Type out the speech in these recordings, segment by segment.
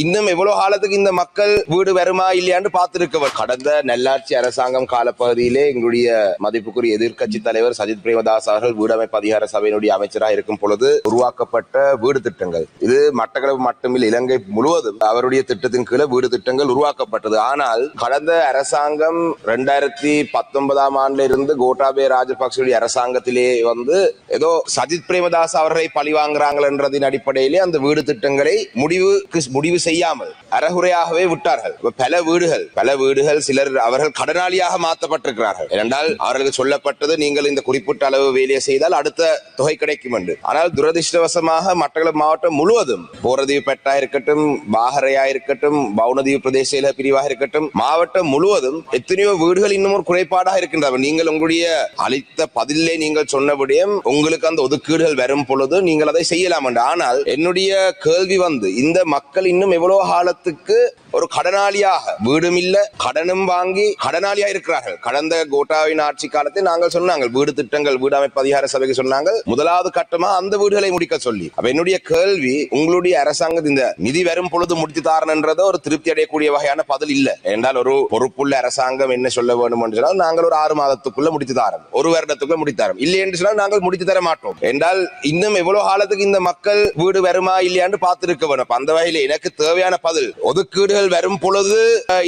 இன்னும் எவ்வளவு காலத்துக்கு இந்த மக்கள் வீடு வருமா இல்லையான்னு பார்த்திருக்கவர். கடந்த நல்லாட்சி அரசாங்கம் காலப்பகுதியிலே எங்களுடைய மதிப்புக்குரிய எதிர்க்கட்சி தலைவர் சஜித் பிரேமதாஸ் அவர்கள் வீடமைப்பு அதிகார சபையினுடைய அமைச்சராக இருக்கும் பொழுது உருவாக்கப்பட்ட வீடு திட்டங்கள். இது மட்டக்களப்பு மட்டுமில் இலங்கை முழுவதும் அவருடைய திட்டத்தின் கீழே வீடு திட்டங்கள் உருவாக்கப்பட்டது. ஆனால் கடந்த அரசாங்கம் ரெண்டாயிரத்தி பத்தொன்பதாம் ஆண்டுல இருந்து கோட்டாபே ராஜபக்சவுடைய அரசாங்கத்திலே வந்து ஏதோ சஜித் பிரேமதாஸ் அவர்களை பழி வாங்குறாங்கன்றதின் அடிப்படையிலே அந்த வீடு திட்டங்களை முடிவுக்கு முடிவு செய்யாமல் அறகுறையாகவே விட்டார்கள். பல வீடுகள் பல வீடுகள் சிலர் அவர்கள் கடனாளியாக மாற்றப்பட்டிருக்கிறார்கள். ஏனென்றால் அவர்களுக்கு சொல்லப்பட்டது நீங்கள் இந்த குறிப்பிட்ட அளவு வேலையை செய்தால் அடுத்த தொகை கிடைக்கும் என்று. ஆனால் துரதிருஷ்டவசமாக மட்டக்களப்பு மாவட்டம் முழுவதும் போரதீவு பெட்டா இருக்கட்டும் பாகரையா இருக்கட்டும் பவுனதீவு பிரதேச பிரிவாக இருக்கட்டும் மாவட்டம் முழுவதும் எத்தனையோ வீடுகள் இன்னும் ஒரு குறைபாடாக இருக்கின்றன. நீங்கள் உங்களுடைய அளித்த பதிலே நீங்கள் சொன்னபடியும் உங்களுக்கு அந்த ஒதுக்கீடுகள் வரும் பொழுது நீங்கள் அதை செய்யலாம் என்று. ஆனால் என்னுடைய கேள்வி வந்து இந்த மக்கள் இன்னும் எவ்வளவு காலத்துக்கு ஒரு கடனாளியாக வீடும் இல்ல கடனும் வாங்கி கடனாளியா இருக்கிறார்கள். கடந்த கோட்டாவின் ஆட்சி காலத்தில் நாங்கள் சொன்னாங்க வீடு திட்டங்கள் வீடு அமைப்பு அதிகார சபைக்கு சொன்னாங்க முதலாவது கட்டமா அந்த வீடுகளை முடிக்க சொல்லி. அப்ப என்னுடைய கேள்வி உங்களுடைய அரசாங்கம் இந்த நிதி வரும் பொழுது முடித்து தாரன்ன்றத ஒரு திருப்தி அடையக்கூடிய வகையான பதில் இல்ல. என்றால் ஒரு பொறுப்புள்ள அரசாங்கம் என்ன சொல்ல வேண்டும் என்று சொன்னால் நாங்கள் ஒரு ஆறு மாதத்துக்குள்ள முடித்து தாரோம் ஒரு வருடத்துக்குள்ள முடித்து தாரோம் இல்லை என்று சொன்னால் நாங்கள் முடித்து தர மாட்டோம். என்றால் இன்னும் எவ்வளவு காலத்துக்கு இந்த மக்கள் வீடு வருமா இல்லையான்னு பார்த்திருக்க வேணும். அந்த வகையில் எனக்கு தேவையான பதில். ஒதுக்கீடுகள் வரும் பொழுது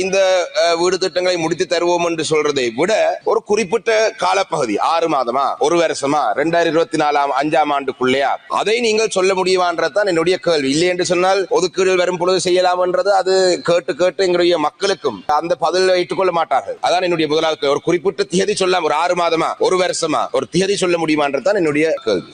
இந்த வீடு திட்டங்களை முடித்து தருவோம் என்று சொல்றதை விட ஒரு குறிப்பிட்ட காலப்பகுதி ஆறு மாதமா ஒரு வருஷமா ரெண்டாயிரத்தி இருபத்தி நாலாம் அஞ்சாம் ஆண்டுக்குள்ளேயா? அதை நீங்கள் சொல்ல முடியுமான்றதான் என்னுடைய கேள்வி. இல்லை என்று சொன்னால் ஒதுக்கீடுகள் வரும் பொழுது செய்யலாம் என்றது அது கேட்டு கேட்டு எங்களுடைய மக்களுக்கும் அந்த பதில் ஏற்றுக்கொள்ள மாட்டார்கள். அதான் என்னுடைய முதலாவது ஒரு குறிப்பிட்ட தியதி சொல்லலாம் ஒரு ஆறு மாதமா ஒரு வருஷமா ஒரு தியதி சொல்ல முடியுமான்றதான் என்னுடைய கேள்வி.